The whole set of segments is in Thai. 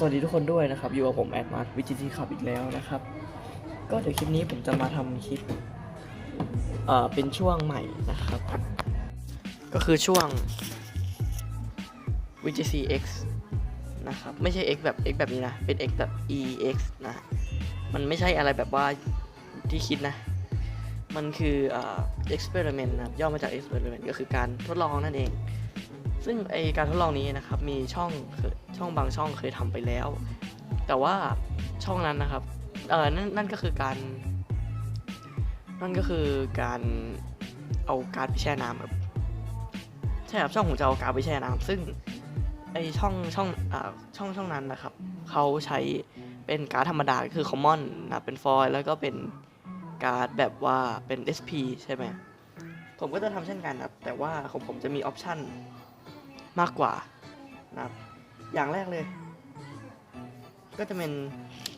สวัสดีทุกคนด้วยนะครับ อยู่กับผมแอดมาร์วิจิตขับอีกแล้วนะครับ ก็เดี๋ยวคลิปนี้ผมจะมาทำคลิปเอ่อเป็นช่วงใหม่นะครับ ก็คือช่วง VGC X นะครับ ไม่ใช่ X แบบ X แบบนี้นะ เป็น X แบบ EX นะ มันไม่ใช่อะไรแบบว่าที่คิดนะ มันคือเอ่อ experiment นะย่อมาจาก experiment ก็คือการทดลองนั่นเอง ซึ่งไอการทดลองนี้นะครับ มีช่อง ช่องบางช่องเคยทำไปแล้ว แต่ว่าช่องนั้นนะครับเออนั่นนั่นก็คือการ นั่นก็คือการเอาการไปแช่น้ำครับใช่ครับช่องผมจะเอาการไปแช่น้ำซึ่งไอช่องช่องอ่าช่องช่องนั้นนะครับเขาใช้เป็นการธรรมดาคือ common นะเป็นฟอยล์แล้วก็เป็นการ์ดแบบว่าเป็น SP ใช่ไหมผมก็จะทำเช่นกันครับ แต่ว่าของผมจะมีออปชั่นมากกว่านะครับ อย่างแรกเลย ก็จะเป็น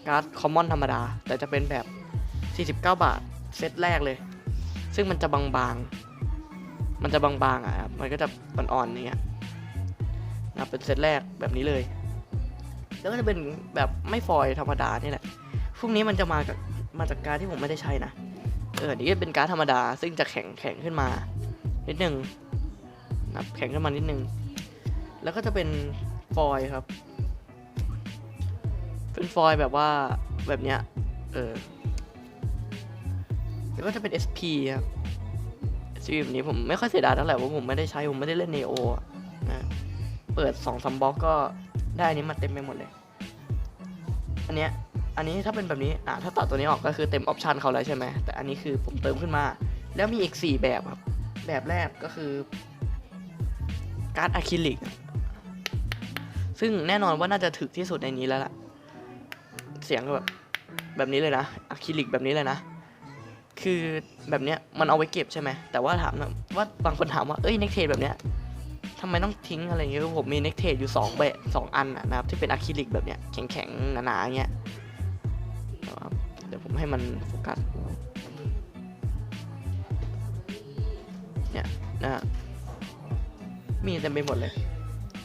การ์ดคอมมอนธรรมดา แต่จะเป็นแบบ 49 บาท เซตแรกเลย ซึ่งมันจะบางๆ มันจะบางๆอะครับมันก็จะอ่อนๆอย่างเงี้ยนะครับเป็นเซตแรกแบบนี้เลย แล้วก็จะเป็นแบบไม่ฟอยล์ธรรมดานี่แหละพวกนี้มันจะมากับมาจากการดที่ผมไม่ได้ใช้นะเออนี่ก็เป็นการดธรรมดา ซึ่งจะแข็งแข็งขึ้นมา นิดนึงนะครับแข็งขึ้นมานิดนึง แล้วก็จะเป็น ฟอยครับ เป็นฟอยแบบว่าแบบเนี้ย เออ แล้วก็จะเป็น SP ครับ SP แบบนี้ผมไม่ค่อยเสียดายเท่าไหร่เพราะผมไม่ได้ใช้ ผมไม่ได้เล่น Neo อนะเปิด2องสามบล็อกก็ได้อันนี้มาเต็มไปหมดเลย อันเนี้ย อันนี้ถ้าเป็นแบบนี้ อะถ้าตัดตัวนี้ออกก็คือเต็มออปชันเขาแล้วใช่ไหม แต่อันนี้คือผมเติมขึ้นมา แล้วมีอีก 4 แบบครับ แบบแรกก็คือ การ์ดอะคริลิก ซึ่งแน่นอนว่าน่าจะถึกที่สุดในนี้แล้วล่ะ เสียงก็แบบแบบนี้เลยนะอะคริลิกแบบนี้เลยนะ คือแบบเนี้ยมันเอาไว้เก็บใช่ไหมแต่ว่าถามว่าบางคนถามว่าเอ้ยเน็กเทดแบบเนี้ยทำไมต้องทิ้งอะไรเงี้ยผมมีเน็กเทดอยู่2แบบสองอันนะครับ ที่เป็นอะคริลิกแบบเนี้ยแข็งๆหนาๆอย่างเงี้ยนะครับเดี๋ยวผมให้มันโฟกัสเนี่ยนะฮะมีเต็มไปหมดเลย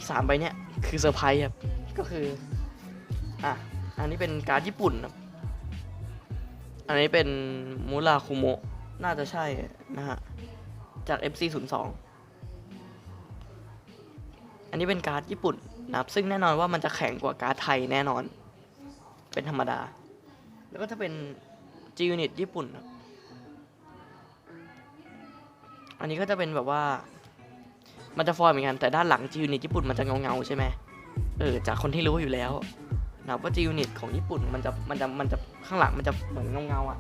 สามใบเนี้ย คือเซอร์ไพรส์ครับ ก็คืออะอันนี้เป็นการ์ดญี่ปุ่นครับ อันนี้เป็นมูราคุโมะน่าจะใช่นะฮะ จาก FC 0 2 อันนี้เป็นการ์ดญี่ปุ่นนะครับ ซึ่งแน่นอนว่ามันจะแข็งกว่าการ์ดไทยแน่นอน เป็นธรรมดา แล้วก็จะเป็น G Unit ญี่ปุ่นครับอันนี้ก็จะเป็นแบบว่า มันจะฟอยเหมือนกัน แต่ด้านหลังจียูนิตญี่ปุ่นมันจะเงาเงาๆใช่ไหม เออจากคนที่รู้อยู่แล้วนะว่าจียูนิตของญี่ปุ่นมันจะมันจะมันจะข้างหลังมันจะเหมือนเงาเงาๆอะ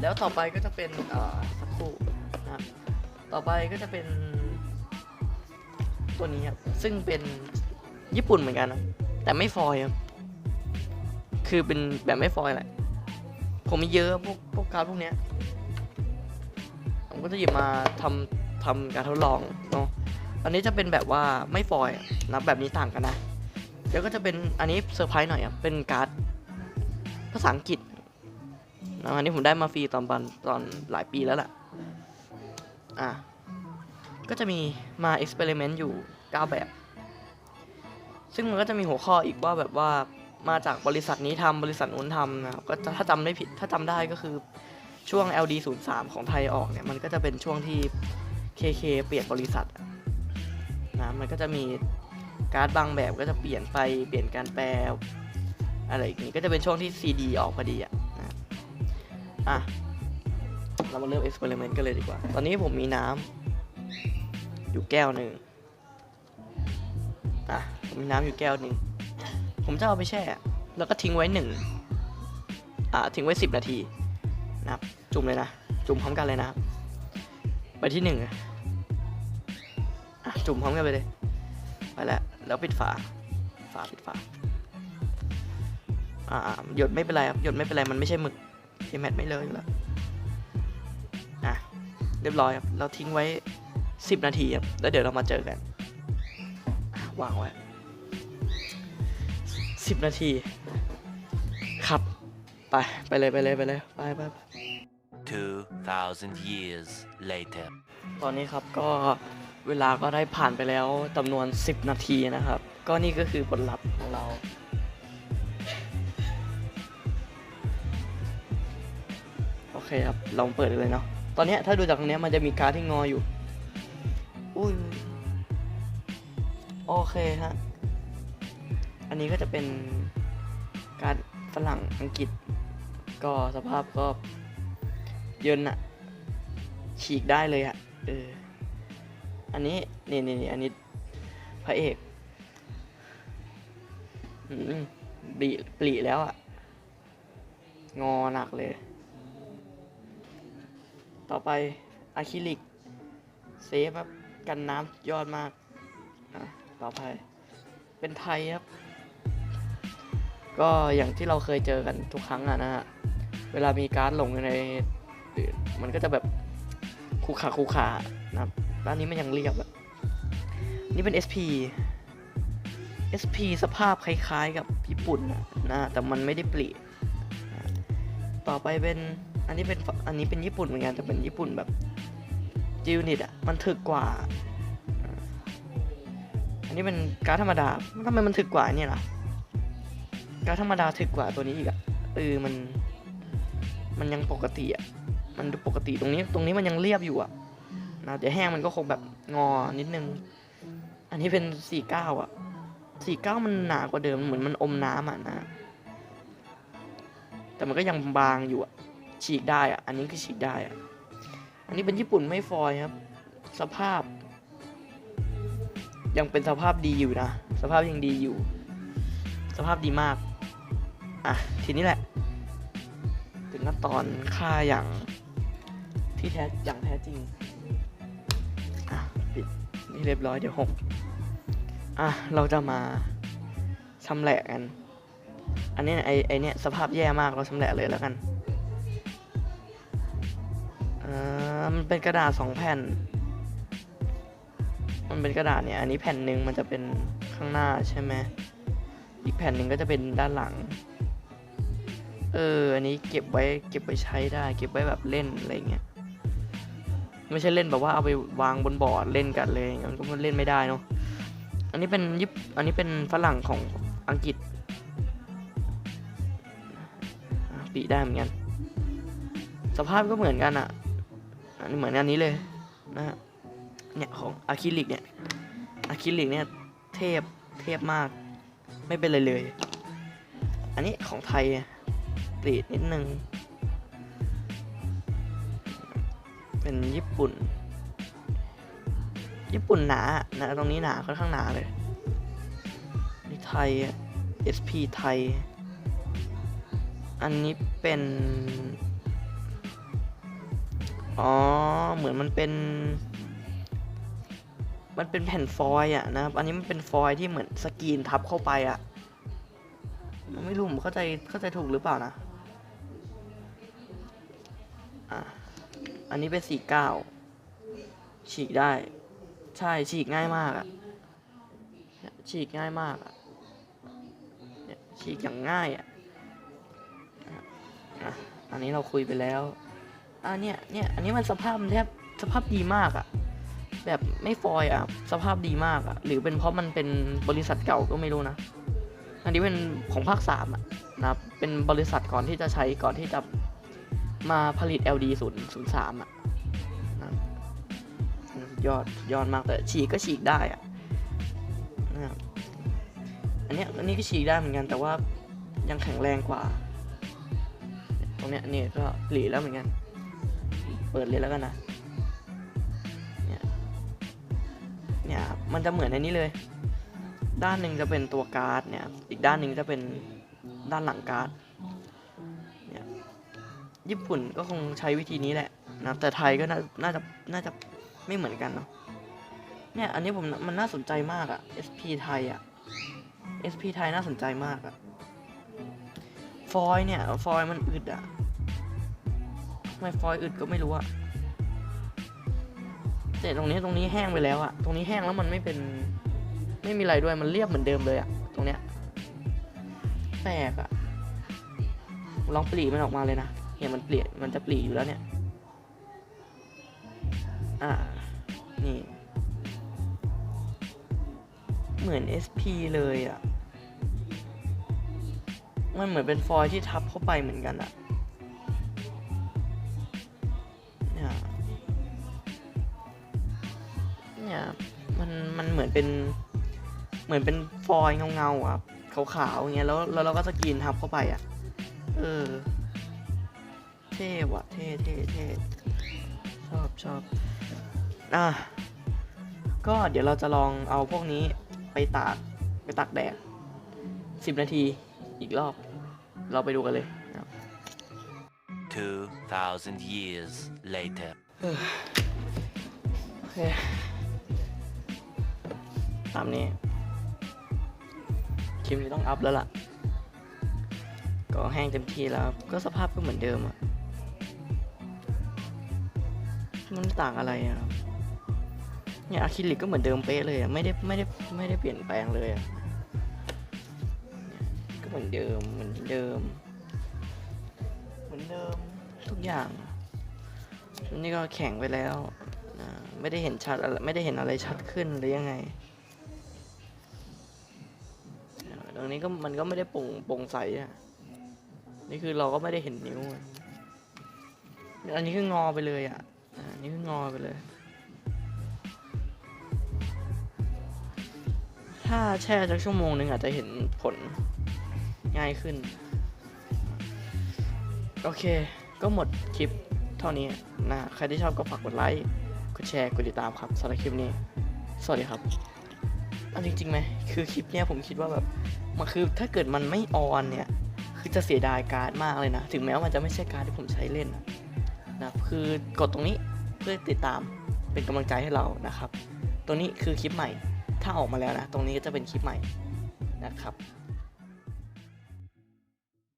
แล้วต่อไปก็จะเป็นเอ่อสักครู่นะต่อไปก็จะเป็น ตัวนี้ครับซึ่งเป็นญี่ปุ่นเหมือนกันนะแต่ไม่ฟอยครับคือเป็นแบบไม่ฟอยแหละผมมีเยอะพวกพวกการดพวกเนี้ยผมก็จะหยิบมาทำทำการทดลองเนาะ อันนี้จะเป็นแบบว่าไม่ฟอยล์อะนะแบบนี้ต่างกันนะ เดี๋ยวก็จะเป็นอันนี้เซอร์ไพรส์หน่อยอะ เป็นการ์ดภาษาอังกฤษนะอันนี้ผมได้มาฟรีตอนปันตอนหลายปีแล้วล่ะ อะ ก็จะมีมาเอ็กซ์เพร์เมนต์อยู่ 9 แบบ ซึ่งมันก็จะมีหัวข้ออีกว่าแบบว่ามาจากบริษัทนี้ทำบริษัทนู้นทำนะครับก็ถ้าจำไม่ผิดถ้าจำได้ก็คือช่วง LD 0 3 ของไทยออกเนี่ย มันก็จะเป็นช่วงที่ KK เปลี่ยนบริษัท นะมันก็จะมีการ์ดบางแบบก็จะเปลี่ยนไปเปลี่ยนการแปลอะไรอย่างนี้ก็จะเป็นช่วงที่ CD ออกพอดีอะนะอะเรามาเริ่ม experiment กันเลยดีกว่า ตอนนี้ผมมีน้ำอยู่แก้วหนึ่งอะผมมีน้ำอยู่แก้วหนึ่งผมจะเอาไปแช่ แล้วก็ทิ้งไว้หนึ่งอ่าทิ้งไว้สิบนาทีนะครับ จุ่มเลยนะ จุ่มพร้อมกันเลยนะครับ ไปที่หนึ่ง จุ่มพร้อมกันไปเลยไปแล้วแล้วปิดฝาฝาปิดฝาอ่าอ่าหยดไม่เป็นไรครับหยดไม่เป็นไรมันไม่ใช่หมึกที่แมทไม่เลยอยู่แล้วอะเรียบร้อยครับเราทิ้งไว้สิบนาทีครับแล้วเดี๋ยวเรามาเจอกันอะวางไว้สิบนาทีครับไปไปเลยไปเลยไปเลยไปไปไป2,000 years later. ตอนนี้ครับก็ เวลาก็ได้ผ่านไปแล้วจำนวน 10 นาทีนะครับ ก็นี่ก็คือผลลัพธ์ของเราโอเคครับลองเปิดเลยเนาะตอนนี้ถ้าดูจากตรงนี้มันจะมีการ์ดที่งออยู่อุ้ยโอเคฮะอันนี้ก็จะเป็นการ์ดฝรั่งอังกฤษ ก็สภาพก็เยินอะฉีกได้เลยอะเออ อันนี้นี่นี่นี่อันนี้พระเอกอืมปลีปลีแล้วอะงอหนักเลย ต่อไปอะคริลิก เซฟครับ กันน้ำยอดมากอะต่อไป เป็นไทยครับ ก็อย่างที่เราเคยเจอกันทุกครั้งอะนะฮะ เวลามีการ์ดลงใน มันก็จะแบบคูขาคูขา นะครับ้านนี้มันยังเรียบอะนี่เป็น SP SP สภาพคล้ายๆกับญี่ปุ่นนะแต่มันไม่ได้ปลีต่อไปเป็นอันนี้เป็นอันนี้เป็นญี่ปุ่นเหมือนกันแต่เป็นญี่ปุ่นแบบจิวนิตอะมันถึกกว่า อันนี้เป็นการธรรมดาทำไมมันถึกกว่าเนี่ยล่ะการธรรมดาถึกกว่าตัวนี้อีกอะเออมันมันยังปกติอะมันดูปกติตรงนี้ตรงนี้มันยังเรียบอยู่อะ นะเดี๋ยวแห้งมันก็คงแบบงอนิดนึง อันนี้เป็นสี่เก้าอะสี่เก้ามันหนากว่าเดิมเหมือนมันอมน้ำอะนะ แต่มันก็ยังบางอยู่อะ ฉีกได้อะ อันนี้คือฉีกได้อะอันนี้เป็นญี่ปุ่นไม่ฟอยครับ สภาพ ยังเป็นสภาพดีอยู่นะ สภาพยังดีอยู่ สภาพดีมาก อะ ทีนี้แหละ ถึงขั้นตอนค่าอย่างที่แท้อย่างแท้จริงี่เรียบร้อยเดี๋ยวหกอะเราจะมาชำแหละกัน อันนี้เนี่ยไอไอเนี่ยสภาพแย่มากเราชำแหละเลยแล้วกันเอ่อมันเป็นกระดาษสองแผ่น มันเป็นกระดาษเนี่ย อันนี้แผ่นหนึ่งมันจะเป็นข้างหน้าใช่ไหมอีกแผ่นหนึ่งก็จะเป็นด้านหลัง เออ อันนี้เก็บไว้เก็บไว้ใช้ได้ เก็บไว้แบบเล่นอะไรเงี้ย ไม่ใช่เล่นแบบว่าเอาไปวางบนบอร์ดเล่นกันเลยอันนั้นก็มันเล่นไม่ได้เนาะอันนี้เป็นยิปอันนี้เป็นฝรั่งของอังกฤษปีได้เหมือนกัน สภาพก็เหมือนกันอะอันนี้เหมือนอันนี้เลยนะฮะเนี่ยของอะคริลิกเนี่ยอะคริลิกเนี่ยเทพเทพมาก ไม่เป็นเลยเลย อันนี้ของไทยปรีดนิดนึง เป็นญี่ปุ่น ญี่ปุ่นหนานะตรงนี้หนาค่อนข้างหนาเลยนี่ไทย SP ไทย อันนี้เป็น อ๋อ เหมือนมันเป็น มันเป็นแผ่นฟอยล์อะนะครับ อันนี้มันเป็นฟอยล์ที่เหมือนสกรีนทับเข้าไปอะมันไม่รู้ผมเข้าใจเข้าใจถูกหรือเปล่านะ อะ อันนี้เป็นสี่เก้าฉีกได้ ใช่ฉีกง่ายมากอะเนี่ยฉีกง่ายมากอะเนี่ยฉีกอย่างง่ายอะอะอะอันนี้เราคุยไปแล้วอะเนี่ยเนี่ยอันนี้มันสภาพมันแทบสภาพดีมากอะแบบไม่ฟอยล์อะสภาพดีมากอะหรือเป็นเพราะมันเป็นบริษัทเก่าก็ไม่รู้นะอันนี้เป็นของภาคสามอะนะเป็นบริษัทก่อนที่จะใช้ก่อนที่จะ มาผลิต LD 0 0 3อะนะยอดยอดมากแต่ฉีกก็ฉีกได้อะนะครับอันเนี้ยอันนี้ก็ฉีกได้เหมือนกันแต่ว่ายังแข็งแรงกว่า ตรงเนี้ยนี่ก็หลีแล้วเหมือนกัน เปิดเลยแล้วกันนะเนี่ยเนี่ยมันจะเหมือนในนี้เลย ด้านหนึ่งจะเป็นตัวการ์ดเนี่ย อีกด้านหนึ่งจะเป็นด้านหลังการ์ด ญี่ปุ่นก็คงใช้วิธีนี้แหละนะแต่ไทยก็น่าน่าจะน่าจะไม่เหมือนกันเนาะเนี่ยอันนี้ผมมันน่าสนใจมากอะ SP ไทยอะ SP ไทยน่าสนใจมากอะฟอยล์เนี่ยฟอยล์มันอึดอะทำไมฟอยล์อึดก็ไม่รู้อะแต่ตรงนี้ตรงนี้แห้งไปแล้วอะตรงนี้แห้งแล้วมันไม่เป็นไม่มีอะไรด้วยมันเรียบเหมือนเดิมเลยอะตรงเนี้ยแปลกอะลองปลีมันออกมาเลยนะ เนี่ยมันเปลี่ยนมันจะปลีอยู่แล้วเนี่ยอ่านี่เหมือน SP เลยอะ่ะ มันเหมือนเป็นฟอยที่ทับเข้าไปเหมือนกันอะ่ะเนี่ยเนี่ยมันมันเหมือนเป็นเหมือนเป็นฟอยเงาๆอะขาวๆอย่างเงี้ยแล้วแล้วเราก็สกรีนทับเข้าไปอะ เออ ท่ว่ะเท่เท่เท่ชอบชอบอะก็เดี๋ยวเราจะลองเอาพวกนี้ไปตากไปตากแดดสิบนาทีอีกรอบ เราไปดูกันเลยนะครับ2,000 years later. โอเคตามนี้คลิปนี้ต้องอัพแล้วล่ะ ก็แห้งเต็มที่แล้ว ก็สภาพก็เหมือนเดิมอะ มันต่างอะไรอะเนี่ยอะคริลิกก็เหมือนเดิมเป๊ะเลยอะไม่ได้ไม่ได้ไม่ได้เปลี่ยนแปลงเลยอะเนี่ยก็เหมือนเดิมเหมือนเดิม เหมือนเดิมทุกอย่างอันนี่ก็แข็งไปแล้วไม่ได้เห็นชัดไม่ได้เห็นอะไรชัดขึ้นหรือยังไงตรงนี้ก็มันก็ไม่ได้โปร่งโปร่งใสอะนี่คือเราก็ไม่ได้เห็นนิ้วอะอันนี้คืองอไปเลยอะ อ่านนี้คืองอไปเลย ถ้าแช่สักชั่วโมงหนึ่งอาจจะเห็นผลง่ายขึ้น โอเค ก็หมดคลิปเท่านี้นะ ใครที่ชอบก็ฝากกดไลค์ กดแชร์ กดติดตามครับสำหรับคลิปนี้ สวัสดีครับเอาจริงๆไหมคือคลิปเนี้ยผมคิดว่าแบบ มันคือถ้าเกิดมันไม่ออนเนี่ย คือจะเสียดายการ์ดมากเลยนะ ถึงแม้ว่ามันจะไม่ใช่การ์ดที่ผมใช้เล่นนะ นะคือกดตรงนี้เพื่อติดตามเป็นกำลังใจให้เรานะครับ ตัวนี้คือคลิปใหม่ถ้าออกมาแล้วนะ ตรงนี้ก็จะเป็นคลิปใหม่นะครับ